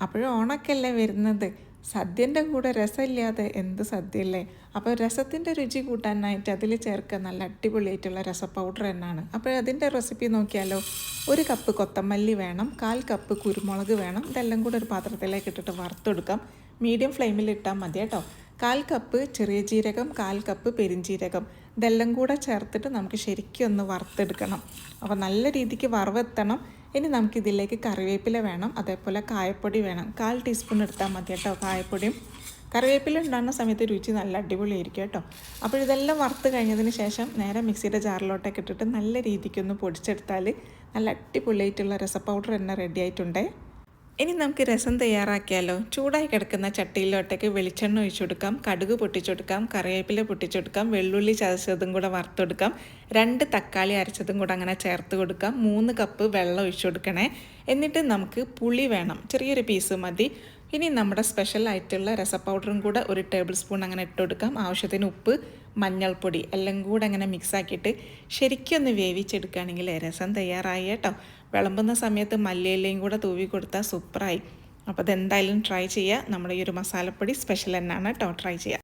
അപ്പോഴും ഓണക്കല്ലേ വരുന്നത്? സദ്യന്റെ കൂടെ രസമില്ലാതെ എന്ത് സദ്യയല്ലേ? അപ്പോൾ രസത്തിന്റെ രുചി കൂട്ടാനായിട്ട് അതിൽ ചേർക്കുക. നല്ല അടിപൊളിയായിട്ടുള്ള രസ പൗഡർ തന്നെയാണ്. അപ്പോൾ അതിന്റെ റെസിപ്പി നോക്കിയാലോ? ഒരു കപ്പ് കൊത്തമല്ലി വേണം. കാൽ കപ്പ് കുരുമുളക് വേണം. ഇതെല്ലാം കൂടെ ഒരു പാത്രത്തിലേക്ക് ഇട്ടിട്ട് വറുത്തെടുക്കാം. മീഡിയം ഫ്ലെയിമിൽ ഇട്ടാൽ മതി കേട്ടോ. കാൽ കപ്പ് ചെറിയ ജീരകം കാൽ കപ്പ് പെരിഞ്ജീരകം ഇതെല്ലാം കൂടെ ചേർത്തിട്ട് നമുക്ക് ശരിക്കും ഒന്ന് വറുത്തെടുക്കണം. അപ്പോൾ നല്ല രീതിക്ക് വറവെത്തണം. ഇനി നമുക്കിതിലേക്ക് കറിവേപ്പില വേണം. അതേപോലെ കായപ്പൊടി വേണം. കാൽ ടീസ്പൂൺ എടുത്താൽ മതി കേട്ടോ കായപ്പൊടിയും. കറിവേപ്പില ഉണ്ടാകുന്ന സമയത്ത് രുചി നല്ല അടിപൊളിയായിരിക്കും കേട്ടോ. അപ്പോൾ ഇതെല്ലാം വറുത്ത് കഴിഞ്ഞതിന് ശേഷം നേരെ മിക്സിയുടെ ജാറിലോട്ടൊക്കെ ഇട്ടിട്ട് നല്ല രീതിക്കൊന്ന് പൊടിച്ചെടുത്താൽ നല്ല അടിപൊളിയായിട്ടുള്ള രസ പൗഡർ തന്നെ റെഡി ആയിട്ടുണ്ടേ. ഇനി നമുക്ക് രസം തയ്യാറാക്കിയാലോ? ചൂടായി കിടക്കുന്ന ചട്ടിയിലോട്ടേക്ക് വെളിച്ചെണ്ണ ഒഴിച്ചു കൊടുക്കാം കടുക് പൊട്ടിച്ചെടുക്കാം കറിവേപ്പില പൊട്ടിച്ചെടുക്കാം വെള്ളുള്ളി ചതച്ചതും കൂടെ വറുത്തെടുക്കാം രണ്ട് തക്കാളി അരച്ചതും കൂടെ അങ്ങനെ ചേർത്ത് കൊടുക്കാം മൂന്ന് കപ്പ് വെള്ളം ഒഴിച്ചു കൊടുക്കണേ. എന്നിട്ട് നമുക്ക് പുളി വേണം ചെറിയൊരു പീസ് മതി. ഇനി നമ്മുടെ സ്പെഷ്യൽ ആയിട്ടുള്ള രസ പൗഡറും കൂടെ ഒരു ടേബിൾ സ്പൂൺ അങ്ങനെ ഇട്ട് കൊടുക്കാം. ആവശ്യത്തിന് ഉപ്പ് മഞ്ഞൾപ്പൊടി എല്ലാം കൂടെ അങ്ങനെ മിക്സ് ആക്കിയിട്ട് ശരിക്കും ഒന്ന് വേവിച്ചെടുക്കുകയാണെങ്കിൽ രസം തയ്യാറായി കേട്ടോ. വിളമ്പുന്ന സമയത്ത് മല്ലിയിലയും കൂടെ തൂവി കൊടുത്താൽ സൂപ്പറായി. അപ്പോൾ അതെന്തായാലും ട്രൈ ചെയ്യുക നമ്മുടെ ഈ ഒരു മസാലപ്പൊടി സ്പെഷ്യൽ തന്നെയാണ് കേട്ടോ. ട്രൈ ചെയ്യുക